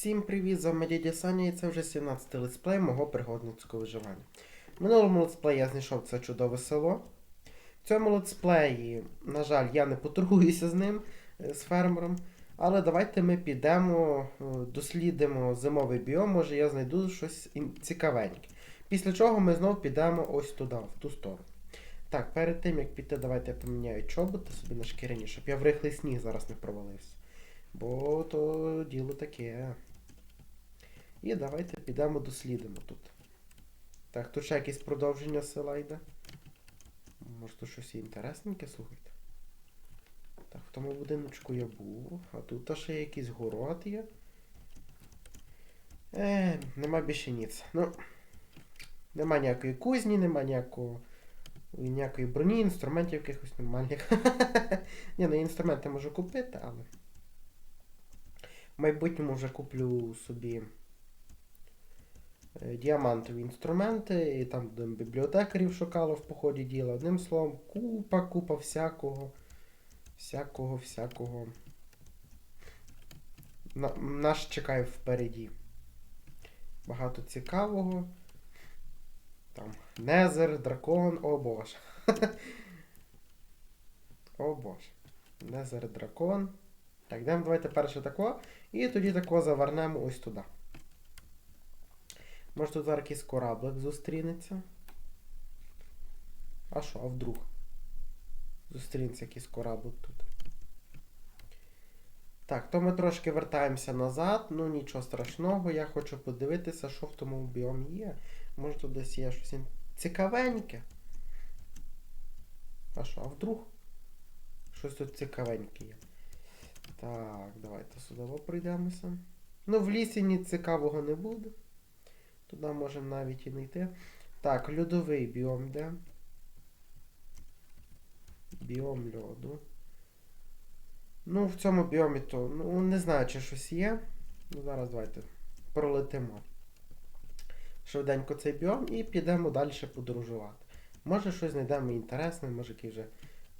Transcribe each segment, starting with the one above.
Всім привіт, з вами дядя Саня і це вже 17-й летсплей мого пригодницького виживання. В минулому летсплеї я знайшов це чудове село. В цьому летсплеї, на жаль, я не поторгуюся з ним, е, з фермером. Але давайте ми підемо, е, дослідимо зимовий біом, може я знайду щось цікавеньке. Після чого ми знову підемо ось туди, в ту сторону. Так, перед тим як піти, давайте я поміняю чоботи собі на шкіряні, щоб я в рихлий сніг зараз не провалився. Бо то діло таке. І давайте підемо дослідимо тут. Так, тут ще якесь продовження села йде. Може тут щось інтересненьке, слухайте. Так, в тому будиночку я був, а тут ще якийсь город є. Е, нема більше ніц. Ну, нема ніякої кузні, нема ніякого. Ніякої броні, інструментів якихось нормальних. Ні, ну інструменти можу купити, але. В майбутньому вже куплю собі діамантові інструменти, і там бібліотекарів шукало в поході діла. Одним словом, купа, купа всякого. Всякого, всякого. На, нас чекає впереді. Багато цікавого. Там Незер, дракон, о боже. О боже. Незер, дракон. Так, йдемо давайте перше тако. І тоді тако завернемо ось туди. Може тут зараз якийсь кораблик зустрінеться. А що, а вдруг? Зустрінеться якийсь кораблик тут. Так, то ми трошки вертаємося назад. Ну нічого страшного. Я хочу подивитися, що в тому біомі є. Може тут десь є щось цікавеньке. А що, а вдруг? Щось тут цікавеньке є. Так, давайте сюди пройдемося. Ну, в лісі ні цікавого не буде. Туди можемо навіть і не йти. Так, льодовий біом де. Біом льоду. Ну, в цьому біомі то, ну, не знаю, чи щось є. Ну, зараз давайте пролетимо. Швиденько цей біом і підемо далі подорожувати. Може щось знайдемо інтересне, може який вже.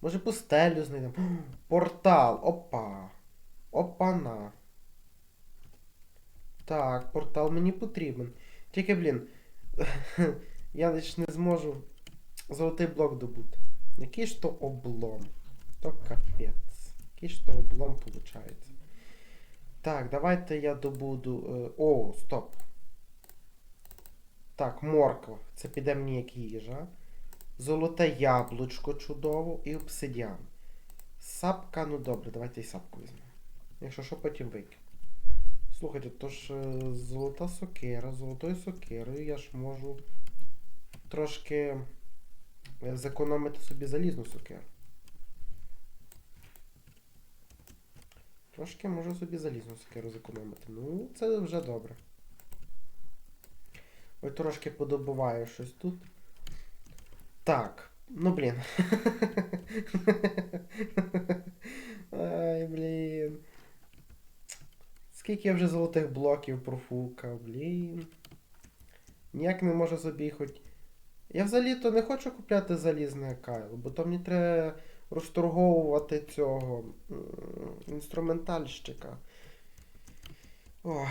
Може пустелю знайдемо. Портал! Опа! Опана. Так, портал мені потрібен. Тільки, блін, я лише не зможу золотий блок добути. Який ж то облом? То капець. Який ж то облом виходить. Так, давайте я добуду. е, О, стоп. Так, морква. Це піде мені як їжа. Золоте яблучко чудово і обсидіан. Сапка, ну добре, давайте і сапку візьмемо. Якщо що, потім викину. Слухайте, то ж е, золота сокира, золотою сокирою я ж можу трошки е, зекономити собі залізну сокиру. Трошки можу собі залізну сокиру зекономити. Ну, це вже добре. Ой, трошки подобуваю щось тут. Так, ну блін. Ай, блін. Скільки я вже золотих блоків профукав, блін. Ніяк не можу собі хоч. Я взагалі-то не хочу купляти залізне кайло, бо то мені треба розторговувати цього інструментальщика. Ой,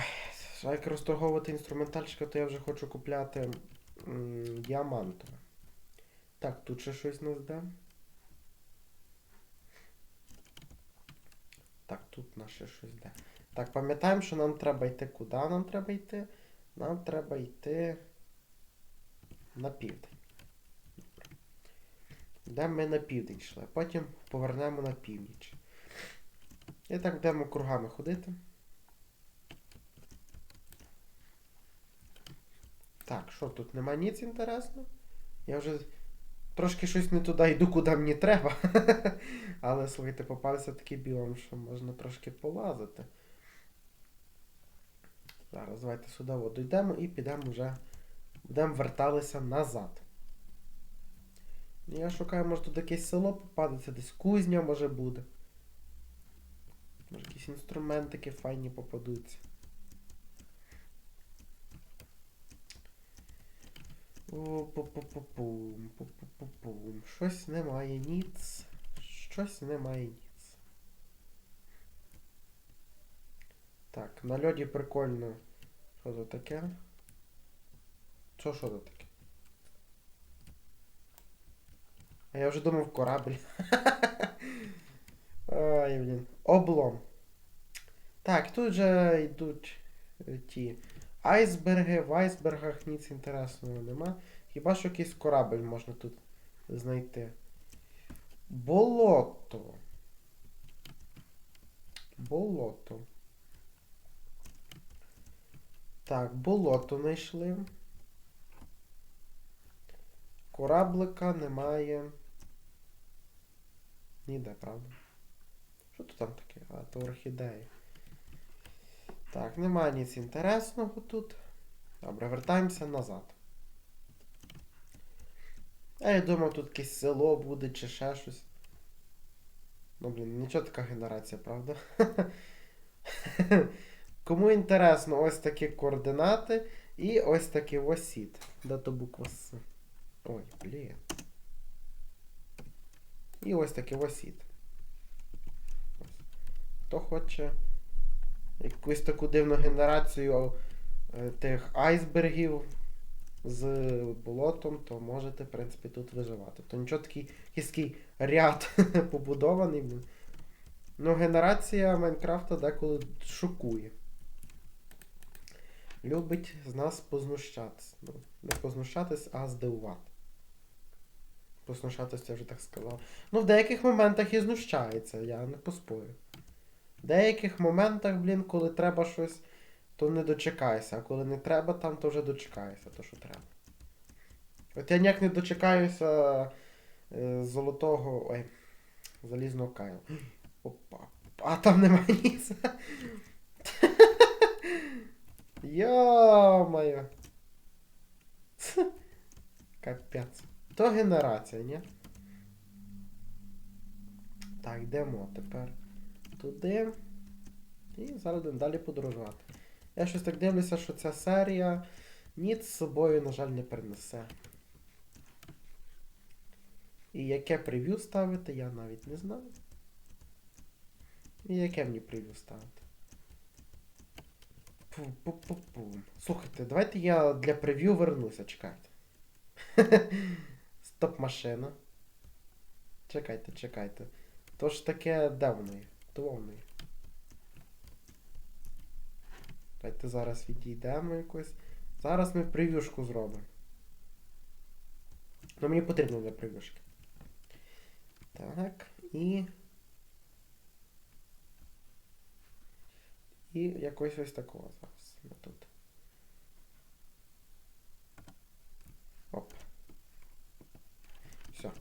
а як розторговувати інструментальщика, то я вже хочу купляти м, діамантове. Так, тут ще щось нас де. Так, тут наше щось де. Так, пам'ятаємо, що нам треба йти куди нам треба йти? Нам треба йти на південь. Де ми на південь йшли, потім повернемо на північ. І так будемо кругами ходити. Так, що тут нема ніц інтересного? Я вже трошки щось не туди йду, куди мені треба. Але слухайте, попався такий біом, що можна трошки полазити. Зараз давайте сюди воду йдемо і підемо вже. Будемо верталися назад. Я шукаю, може тут якесь село попадеться, десь кузня може буде. Може якісь інструментики файні попадуться. Щось немає ніц. Щось немає ніц. Так, на льоді прикольно. Що це таке? Що що це таке? А я вже думав корабль. Ай, блін. Облом. Так, тут же йдуть ті айсберги. В айсбергах ніц інтересного нема. Хіба що якийсь корабль можна тут знайти. Болото. Болото. Так, болото знайшли. Кораблика немає. Ніде, правда? Що тут там таке? А, то орхідеї. Так, немає ніц інтересного тут. Добре, вертаємося назад. А я думав, тут якесь село буде чи ще щось. Ну, блін, нічого така генерація, правда? Кому інтересно, ось такі координати і ось такий осід. Де то буква С. Ой, блін. І ось такий осід. Хто хоче якусь таку дивну генерацію е, тих айсбергів з болотом, то можете, в принципі, тут виживати. То нічого такий, такий ряд побудований. Ну, генерація Майнкрафта деколи шокує. Любить з нас познущатись. Ну, не познущатись, а здивувати. Познущатись я вже так сказав. Ну, в деяких моментах і знущається, я не поспорю. В деяких моментах, блін, коли треба щось, то не дочекайся, а коли не треба там, то вже дочекаєшся, то що треба. От я ніяк не дочекаюся е, золотого. Ой, залізного кайла. Опа. А там немає ніс. Йо-моє. Капець. То генерація, ні? Так, йдемо тепер туди. І зараз будемо далі подорожувати. Я щось так дивлюся, що ця серія ніц з собою, на жаль, не принесе. І яке прев'ю ставити, я навіть не знаю. І яке мені прев'ю ставити? Пу-пу-пу-пу. Слухайте, давайте я для прев'ю вернуся, чекайте. Стоп машина. Чекайте, чекайте. То ж таке де воно є? Є. Давайте зараз відійдемо якось. Зараз ми прев'юшку зробимо. Ну мені потрібно для прев'юшки. Так, і. І якось ось такого зараз. Ми тут. Оп. Все.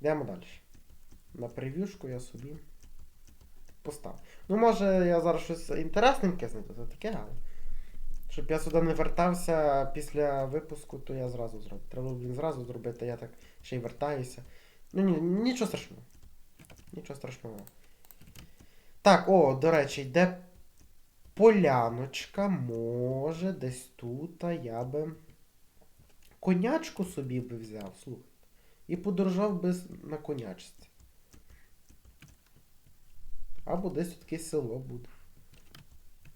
Йдемо далі. На прев'юшку я собі поставив. Ну, може, я зараз щось інтересненьке знайду, це таке, але. Щоб я сюди не вертався після випуску, то я зразу зроблю. Треба блін, зразу зробити, я так ще й вертаюся. Ну ні, нічого страшного. Нічого страшного. Так, о, до речі, йде поляночка, може, десь тут, я би конячку собі би взяв, слухайте. І подорожав би на конячці. Або десь таке село буде.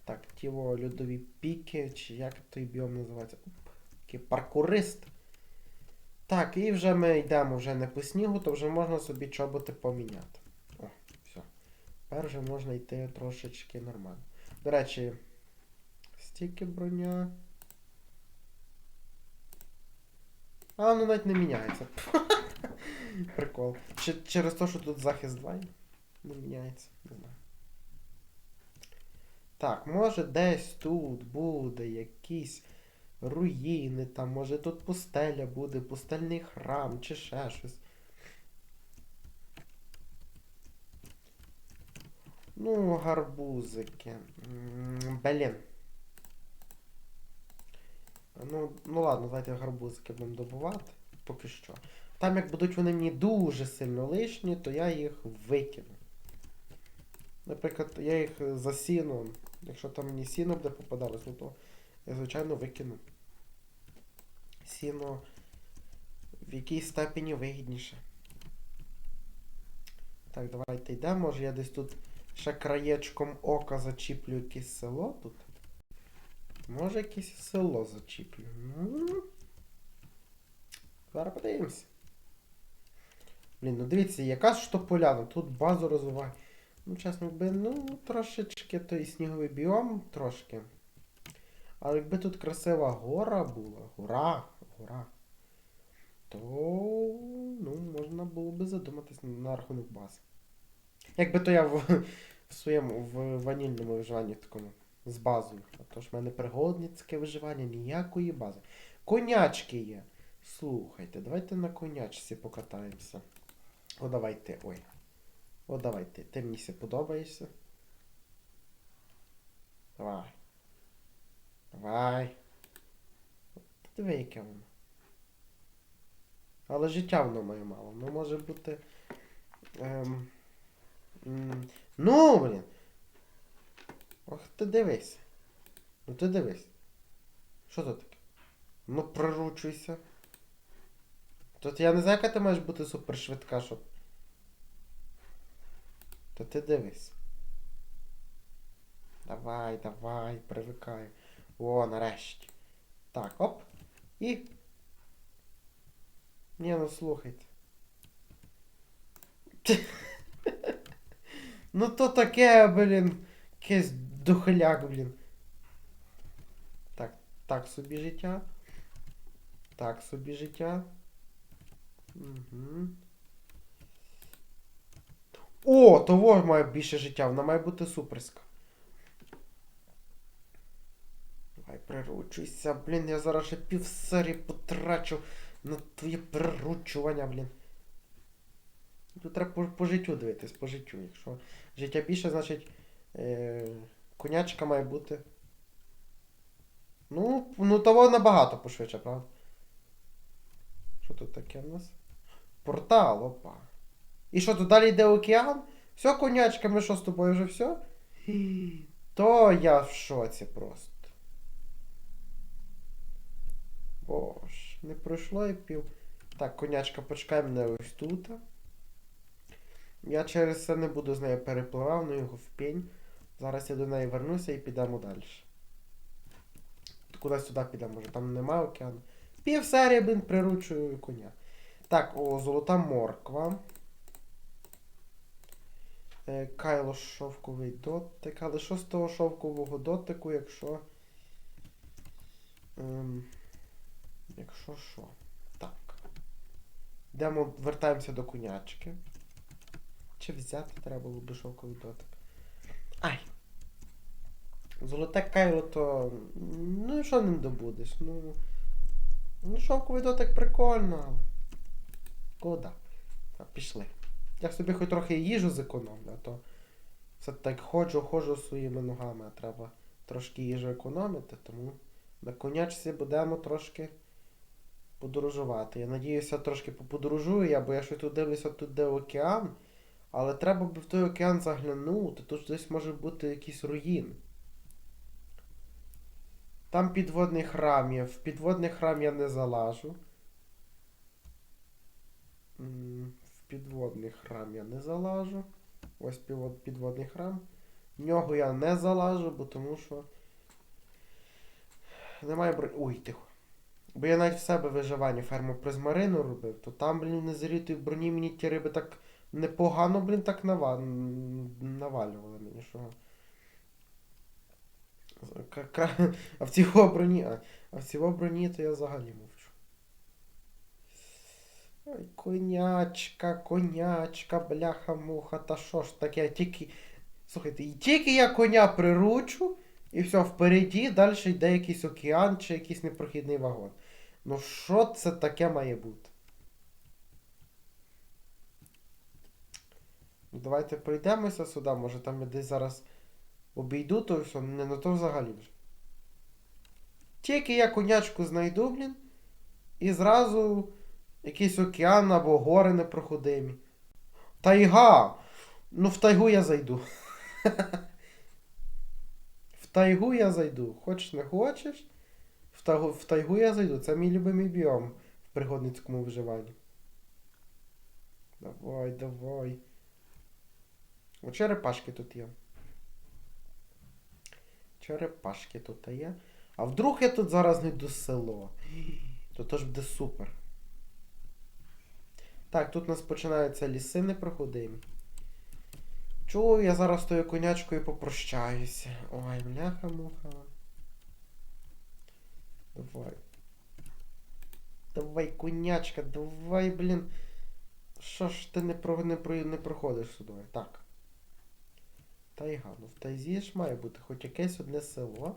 Так, ті во льодові піки, чи як той біом називається? Оп, такий паркурист. Так, і вже ми йдемо вже не по снігу, то вже можна собі чоботи поміняти. О, все. Тепер вже можна йти трошечки нормально. До речі, стільки броня. А, ну навіть не міняється. Прикол. Через те, що тут захист 2 є? Не міняється. Не знаю. Так, може десь тут буде якісь руїни, там, може тут пустеля буде, пустельний храм чи ще щось. Ну, гарбузики. Блін. Ну, ну ладно, давайте гарбузики будемо добувати. Поки що. Там як будуть вони мені дуже сильно лишні, то я їх викину. Наприклад, я їх за сіно. Якщо там мені сіно буде попадалось, ну то я, звичайно, викину. Сіно в якійсь степені вигідніше. Так, давайте йдемо. Може я десь тут ще краєчком ока зачіплю якесь село тут. Може якесь село зачіплю. Ну. Зараз подивимося. Блін, ну дивіться, яка ж то поляна, тут базу розвиває. Ну, чесно, якби, ну, трошечки той сніговий біом, трошки. Але якби тут красива гора була, гора, гора, то ну, можна було би задуматись на рахунок бази. Якби то я в, в своєму в ванільному виживанні такому з базою. А то ж в мене пригодницьке виживання, ніякої бази. Конячки є. Слухайте, давайте на конячці покатаємося. О, давайте. Ой. О, давайте. Ти мені все подобаєшся. Давай. Давай. Диви, яке воно. Але життя воно має мало. Воно може бути. Ем, ну, блін. Ох, ти дивись. Ну ти дивись. Що тут таке? Ну проручуйся. Тут я не знаю, яка ти маєш бути супершвидка, щоб. То ти дивись. Давай, давай, привикай. О, нарешті. Так, оп. І. Ні, ну слухайте. ну то таке, блін. Якийсь духляк, блін. Так, так собі життя. Так собі життя. Угу. О, того має більше життя, вона має бути суперська. Давай, приручуйся, блін, я зараз ще пів серії потрачу на твоє приручування, блін. Тут треба по, по життю дивитись, по життю. Якщо життя більше, значить е, конячка має бути. Ну, ну того набагато пошвидше, правда? Що тут таке в нас? Портал, опа. І що, тут далі йде океан? Все, конячка, ми що з тобою вже все? То я в шоці просто. Боже, не пройшло і пів. Так, конячка, почекай мене ось тут. Я через це не буду з нею перепливав, ну його в пень. Зараз я до неї вернуся і підемо далі. Кудись сюди підемо, може там немає океану. Пів серії, блін, приручую коня. Так, о, золота морква. Е, Кайло шовковий дотик. Але що з того шовкового дотику, якщо. Ем, якщо що? Так. Йдемо, вертаємося до конячки. Чи взяти треба було би шовковий дотик? Ай! Золоте кайло то. Ну що ним добудеш? Ну. Ну, шовковий дотик прикольно, але. Куда? Пішли. Я собі хоч трохи їжу зекономлю, то все так ходжу, ходжу своїми ногами, а треба трошки їжу економити, тому на конячці будемо трошки подорожувати. Я надіюся, трошки поподорожую я, бо я щось тут дивлюся, тут де океан, але треба би в той океан заглянути, тут десь може бути якийсь руїн. Там підводний храм є. В підводний храм я не залажу. Підводний храм я не залажу. Ось підводний храм. В нього я не залажу, бо тому що. Немає броні. Ой, тихо. Бо я навіть в себе виживання ферму призмарину робив, то там, блін, не зрітої броні мені ті риби так непогано, блін, так нава... навалювали мені, що. А в цій броні. А, в цій броні то я взагалі мовчу. Ой, конячка, конячка, бляха-муха, та що ж таке, тільки. Слухайте, і тільки я коня приручу, і все, впереді далі йде якийсь океан чи якийсь непрохідний вагон. Ну що це таке має бути? Ну, Давайте пройдемося сюди, може там я десь зараз обійду, то все, не на то взагалі вже. Тільки я конячку знайду, блін, і зразу якийсь океан або гори непроходимі. Тайга! Ну, в тайгу я зайду. В тайгу я зайду. Хочеш не хочеш? В тайгу, я зайду. Це мій любимий біом в пригодницькому виживанні. Давай, давай. О, черепашки тут є. Черепашки тут є. А вдруг я тут зараз не до село? То то ж буде супер. Так, тут у нас починаються ліси непроходимі. Чую, я зараз тою конячкою попрощаюся. Ой, бляха-муха. Давай. Давай, конячка, давай, блін. Що ж ти не, про, не, про, не проходиш сюди? Так. Тайга. Ну в Тайзі ж має бути хоч якесь одне село.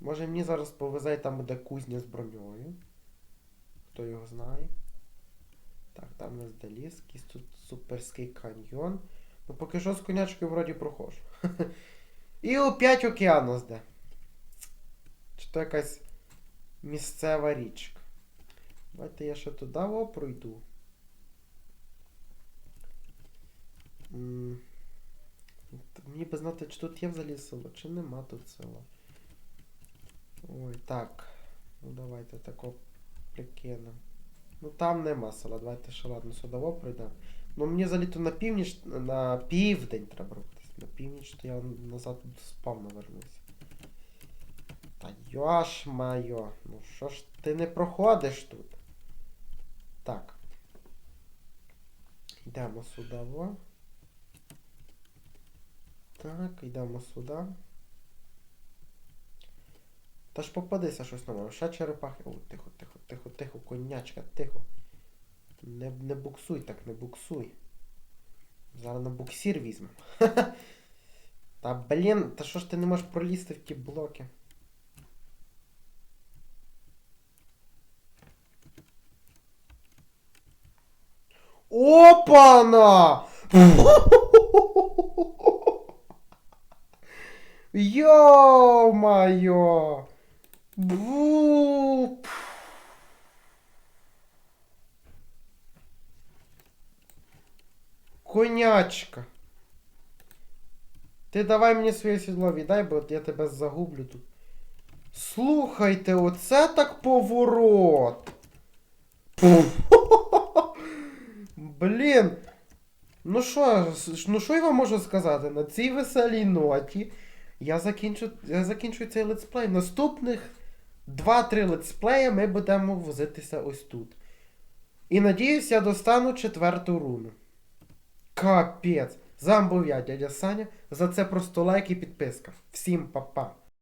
Може мені зараз повезе там буде кузня з броньою. Хто його знає. Так, там у нас де якийсь тут суперський каньйон. Ну поки що з конячкою вроді проходжу. І опять океан де. Чи то якась місцева річка. Давайте я ще туди о, пройду. Мені би знати, чи тут є взагалі село, чи нема тут села. Ой, так. Ну давайте тако прикинемо. Ну там нема села, давайте ще ладно сюди пройдемо. Ну мені взагалі-то на північ, на південь треба рухатись. На північ, то я назад спавно вернуся. Та йош майо, ну що ж ти не проходиш тут? Так. Йдемо сюди. Так, йдемо сюди. Та ж попадися щось нове. Ще черепахи. О, тихо, тихо, тихо, тихо, конячка, тихо. Не, не буксуй так, не буксуй. Зараз на буксір візьмемо. Та блін, та що ж ти не можеш пролізти в ті блоки? Опана! Йо-моё! Бу! Конячка. Ти давай мені своє сідло віддай, бо я тебе загублю тут. Слухайте, оце так поворот. Блін. Ну що, ну що я вам можу сказати? На цій веселій ноті я закінчу, я закінчу цей летсплей. Наступних 2-3 летсплея ми будемо возитися ось тут. І надіюсь, я достану четверту руну. Капець. Замбов я, дядя Саня. За це просто лайк і підписка. Всім па-па.